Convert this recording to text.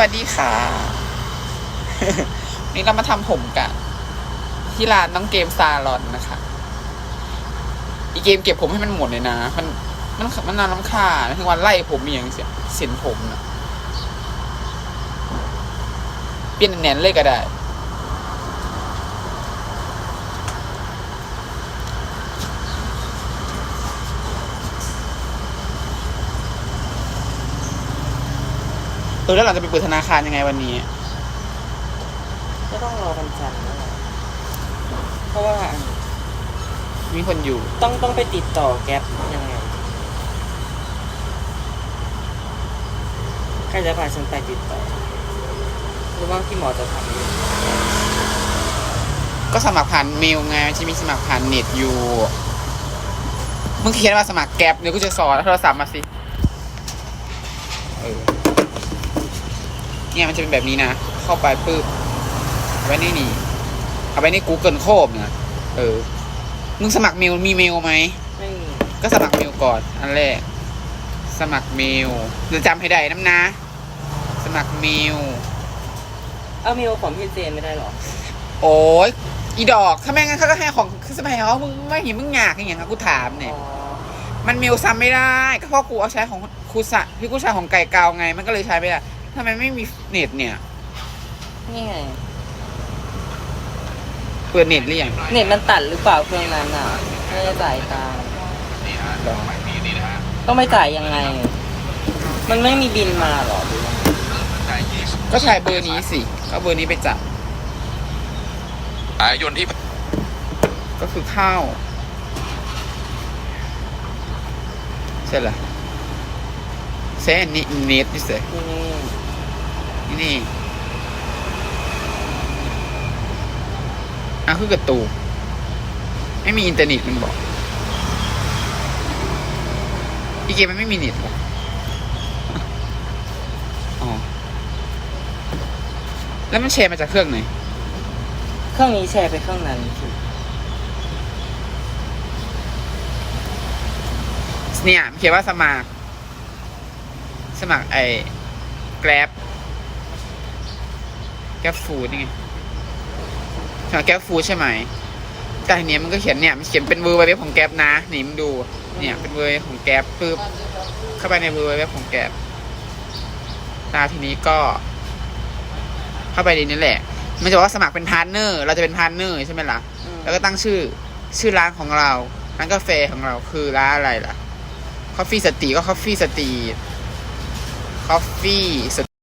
วัสดีค่ะ นี่เรามาทำผมกัน ที่ร้านน้องเกมซาลอนนะคะ อีเกมเก็บผมให้มันหมดเลยนะ มันมันมันนานล้ำค่านะถึงวันไล่ผมมีอย่างเสียเส้นผมนะเปลี่ยนแหนนๆเลยก็ได้ เออแล้วเราจะไปเปิดธนาคารยังไงวันนี้ ก็ต้องรอวันจันทร์แล้วแหละเพราะว่ามีคนอยู่ ต้องต้องไปติดต่อแก๊ปยังไงใครจะพาฉันไปติดต่อ หรือว่าพี่หมอจะทำเองก็สมัครผ่านเมลไงมันจะมีสมัครผ่านเน็ตอยู่มึงเขียนว่าสมัครแก๊ปเดี๋ยวกูจะสอนโทรศัพท์มาสิเออ เนี่ยมันจะเป็นแบบนี้นะ เข้าไปปุ๊บเอาไว้ในนี่ เอาไว้ใน Google Chrome นะเออ มึงสมัครเมลมีเมลไหมไม่มีก็สมัครเมลก่อนอันแรก สมัครเมลจะจำให้ได้น้ำนะ สมัครเมลเอาเมลของพี่เจนไม่ได้หรอ โอ้ยอีดอกถ้าไม่งั้นเขาก็ให้ของสมัยเขามึงไม่เห็นมึงอยากอย่างเงี้ยกูถามเนี่ยอ๋อมันเมลซ้ำไม่ได้ ก็เพราะกูเอาใช้ของครูสะพี่กูใช้ของไก่เกาไง มันก็เลยใช้ไม่ได้ ทำไมไม่มีเน็ตเนี่ย นี่ไง เปิดเน็ตหรือยังเน็ตมันตัดหรือเปล่าเครื่องนั้นอะ ไม่ได้จ่ายตังค์ต้องไปจ่ายยังไง มันไม่มีบินมาหรอหรือยังไงก็ใช้เบอร์นี้สิก็เอาเบอร์นี้ไปจับอายนที่ ก็คือเข้าใช่เหรอใช้อันนี้เน็ตดิเสยที่นี่ นี่นี่อะคือกระตูกไม่มีอินเทอร์เน็ตมันบอกอีเกมมันไม่มีเน็ตหรออ๋อแล้วมันแชร์มาจากเครื่องไหนเครื่องนี้แชร์ไปเครื่องนั้นสิเนี่ยมันเขียนว่าสมัคร สมัครไอ้ Grab Grab Food นี่ไงสมัคร Grab Food ใช่ไหม แต่ทีเนี้ยมันก็เขียนเนี่ยมันเขียนเป็นเวอร์ไวเว็บของแก b นะนี่มึงดู เนี่ยเป็นเวอร์ไวเว็บของแก b ปึ๊บเข้าไปในเวอร์ไวเว็บของแก b ตาทีนี้ก็ เข้าไปในนี้แหละ มันจะบอกว่าสมัครเป็นพาร์ทเนอร์เราจะเป็นพาร์ทเนอร์ใช่ไหมล่ะอืมแล้วก็ตั้งชื่อชื่อร้านของเราร้านกาแฟของเราคือร้านอะไรล่ะ คอฟฟี่สตีก็คอฟฟี่สตีคอฟฟี่ส